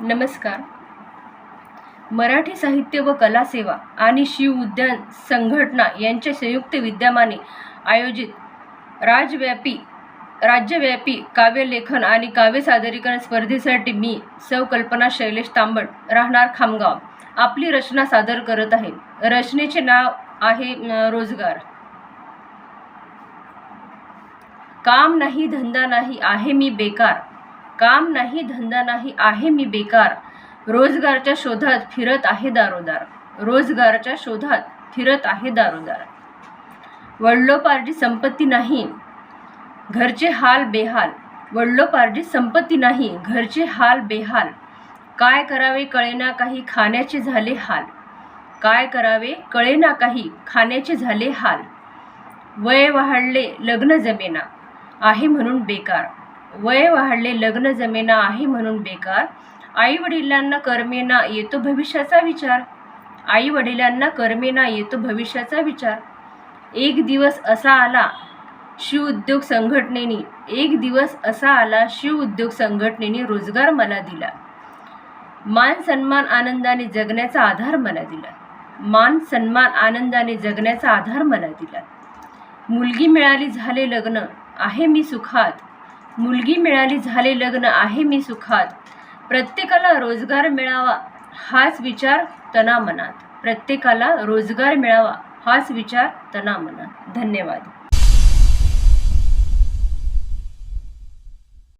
नमस्कार. मराठी साहित्य व कला सेवा आणि शिव उद्यान संघटना यांच्या संयुक्त विद्यमाने आयोजित राजव्यापी राज्यव्यापी काव्यलेखन आणि काव्य सादरीकरण स्पर्धेसाठी मी सौ कल्पना शैलेश तांबट राहणार खामगाव आपली रचना सादर करत आहे. रचनेचे नाव आहे रोजगार. काम नाही धंदा नाही आहे मी बेकार. काम नाही धंदा नाही आहे मी बेकार. रोजगारच्या शोधात फिरत आहे दारोदार. रोजगारच्या शोधात फिरत आहे दारोदार. वडलोपार्जी संपत्ती नाही घरचे हाल बेहाल. वडलोपार्जी संपत्ती नाही घरचे हाल बेहाल. काय करावे कळेना काही खाण्याचे झाले हाल. काय करावे कळेना काही खाण्याचे झाले हाल. वय वाढले लग्न जमेना. आहे म्हणून बेकार. वय वाढले लग्न जमेना आहे म्हणून बेकार. आई वडिलांना कर्मेना येतो भविष्याचा विचार. आई वडिलांना कर्मेना येतो भविष्याचा विचार. एक दिवस असा आला शिव उद्योग संघटनेने एक दिवस असा आला शिव उद्योग संघटनेने रोजगार मला दिला. मान सन्मान आनंदाने जगण्याचा आधार मला दिला. मान सन्मान आनंदाने जगण्याचा आधार मला दिला. मुलगी मिळाली झाले लग्न. आहे मी सुखात. मुलगी मिळाली झाले लग्न आहे मी सुखात. प्रत्येकाला रोजगार मिळावा हाच विचार तना मनात प्रत्येकाला रोजगार मिळावा हाच विचार तना मनात धन्यवाद.